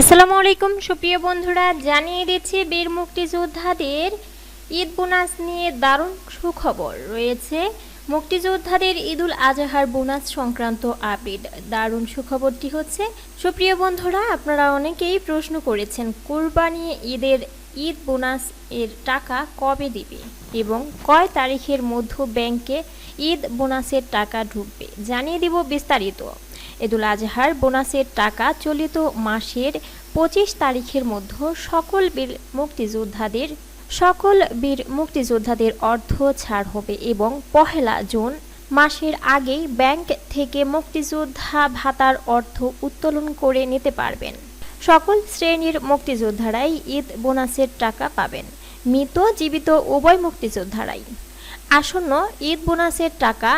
আসসালামু আলাইকুম, সুপ্রিয় বন্ধুরা, জানিয়ে দিচ্ছি বীর মুক্তিযোদ্ধাদের ঈদ বোনাস নিয়ে দারুণ সুখবর রয়েছে। মুক্তিযোদ্ধাদের ঈদুল আজহার বোনাস সংক্রান্ত আপডেট, দারুণ সুখবরটি হচ্ছে, সুপ্রিয় বন্ধুরা, আপনারা অনেকেই প্রশ্ন করেছেন, কোরবানি ঈদের ঈদ বোনাস এর টাকা কবে দিবে এবং কয় তারিখের মধ্য ব্যাংকে ঈদ বোনাসের টাকা ঢুকবে? জানিয়ে দিব বিস্তারিত। ঈদুল আজহার বোনাসের টাকা চলিত মাসের পঁচিশ তারিখের মধ্যে সকল বীর মুক্তিযোদ্ধাদের, সকল বীর মুক্তিযোদ্ধাদের অর্থ ছাড় হবে এবং পহেলা জুন মাসের আগেই ব্যাংক থেকে মুক্তিযোদ্ধা ভাতার অর্থ উত্তোলন করে নিতে পারবেন। সকল শ্রেণির মুক্তিযোদ্ধারাই ঈদ বোনাসের টাকা পাবেন। মৃত, জীবিত উভয় মুক্তিযোদ্ধারাই। আসন্ন ঈদ বোনাসের টাকা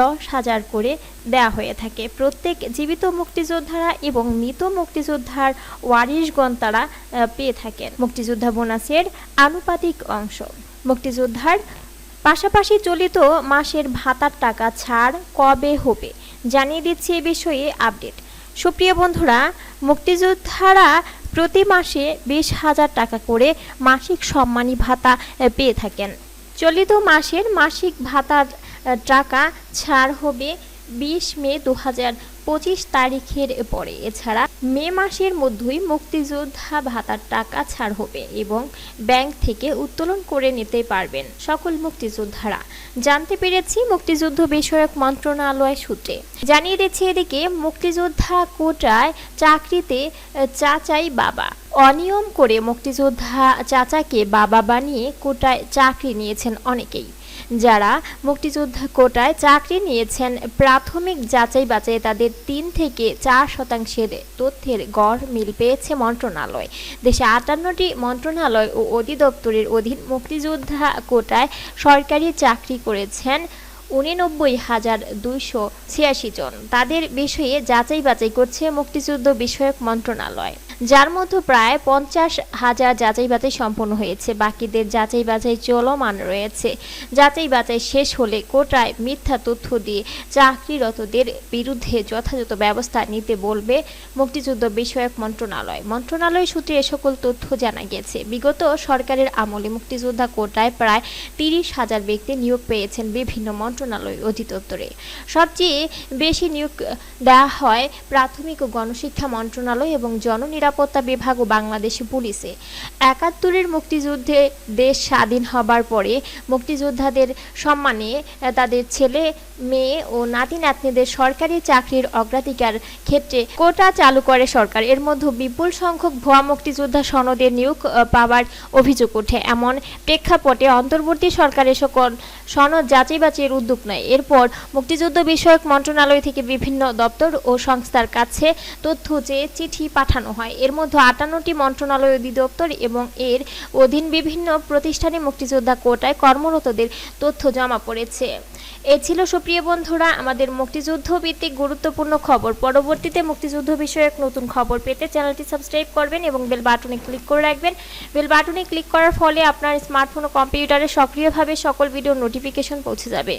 দশ হাজার করে দেয়া হয়ে থাকে। প্রত্যেক জীবিত মুক্তিযোদ্ধারা এবং মৃত মুক্তিযোদ্ধার ওয়ারিশগণ তারা পেয়ে থাকেন। মুক্তিযোদ্ধা বোনাসের আনুপাতিক অংশ। মুক্তিযোদ্ধার পাশাপাশি চলিত মাসের ভাতার টাকা ছাড় কবে হবে জানিয়ে দিচ্ছি এ বিষয়ে আপডেট। সুপ্রিয় বন্ধুরা, মুক্তিযোদ্ধারা প্রতি মাসে বিশ হাজার টাকা করে মাসিক সম্মানী ভাতা পেয়ে থাকেন। চলিত মাসের মাসিক ভাতার টাকা ছাড় হবে বিশ মে দু পঁচিশ তারিখের পরে। এছাড়া মে মাসের মধ্যেই মুক্তিযোদ্ধা ভাতার টাকা ছাড় হবে এবং ব্যাংক থেকে উত্তোলন করে নিতে পারবেন সকল মুক্তিযোদ্ধারা। জানতে পেরেছি মুক্তিযুদ্ধ বিষয়ক মন্ত্রণালয় সূত্রে। জানিয়ে দিচ্ছে এদিকে, মুক্তিযোদ্ধা কোটায় চাকরিতে চাচাই বাবা। অনিয়ম করে মুক্তিযোদ্ধা চাচাকে বাবা বানিয়ে কোটায় চাকরি নিয়েছেন অনেকেই। যারা মুক্তিযোদ্ধা কোটায় চাকরি নিয়েছেন, প্রাথমিক যাচাই বাছাই তাদের তিন থেকে চার শতাংশের তথ্যের গড় মিল পেয়েছে মন্ত্রণালয়। দেশে আটান্নটি মন্ত্রণালয় ও অধিদপ্তরের অধীন মুক্তিযোদ্ধা কোটায় সরকারি চাকরি করেছেন উননব্বই হাজার দুইশো ছিয়াশি জন। তাদের বিষয়ে যাচাই বাছাই করছে মুক্তিযুদ্ধ বিষয়ক মন্ত্রণালয়। যার মধ্যে প্রায় পঞ্চাশ হাজার যাচাই বাছাই সম্পন্ন হয়েছে। বাকিদের যাচাই বাছাই চলমান রয়েছে। যাচাই বাছাই শেষ হলে কোটায় মিথ্যা তথ্য দিয়ে চাকরিরতদের বিরুদ্ধে যথাযথ ব্যবস্থা নিতে বলবে মুক্তিযুদ্ধ বিষয়ক মন্ত্রণালয়। মন্ত্রণালয় সূত্রে এ সকল তথ্য জানা গেছে। বিগত সরকারের আমলে মুক্তিযোদ্ধা কোটায় প্রায় তিরিশ হাজার ব্যক্তি নিয়োগ পেয়েছেন বিভিন্ন মন্ত্রণালয় অধিদপ্তরে। সবচেয়ে বেশি নিয়োগ দেওয়া হয় প্রাথমিক ও গণশিক্ষা মন্ত্রণালয় এবং জননিরাপত্তা বিভাগ ও বাংলাদেশ পুলিশে। একাত্তরের মুক্তিযুদ্ধে দেশ স্বাধীন হবার পরে মুক্তিযোদ্ধাদের সম্মানে তাদের ছেলে, মেয়ে ও নাতি নাতনিদের সরকারি চাকরির অগ্রাধিকার ক্ষেত্রে কোটা চালু করে সরকার। এর মধ্যে বিপুল সংখ্যক ভুয়া মুক্তিযোদ্ধা সনদের নিয়োগ পাওয়ার অভিযোগ ওঠে। এমন প্রেক্ষাপটে অন্তর্বর্তী সরকারের সকল সনদ যাচাই বাছাইয়ের উদ্যোগ নেয়। এরপর মুক্তিযুদ্ধ বিষয়ক মন্ত্রণালয় থেকে বিভিন্ন দপ্তর ও সংস্থার কাছে তথ্য চেয়ে চিঠি পাঠানো হয়। এর মধ্যে আটান্নটি মন্ত্রণালয় অধিদপ্তর এবং এর অধীন বিভিন্ন প্রতিষ্ঠানে মুক্তিযোদ্ধা কোটায় কর্মরতদের তথ্য জমা পড়েছে। এ ছিল সুপ্রিয় বন্ধুরা আমাদের মুক্তিযুদ্ধ ভিত্তিক গুরুত্বপূর্ণ খবর। পরবর্তীতে মুক্তিযুদ্ধ বিষয়ক নতুন খবর পেতে চ্যানেলটি সাবস্ক্রাইব করবেন এবং বেল বাটনে ক্লিক করে রাখবেন। বেল বাটনে ক্লিক করার ফলে আপনার স্মার্টফোন ও কম্পিউটারে সক্রিয়ভাবে সকল ভিডিও নোটিফিকেশন পৌঁছে যাবে।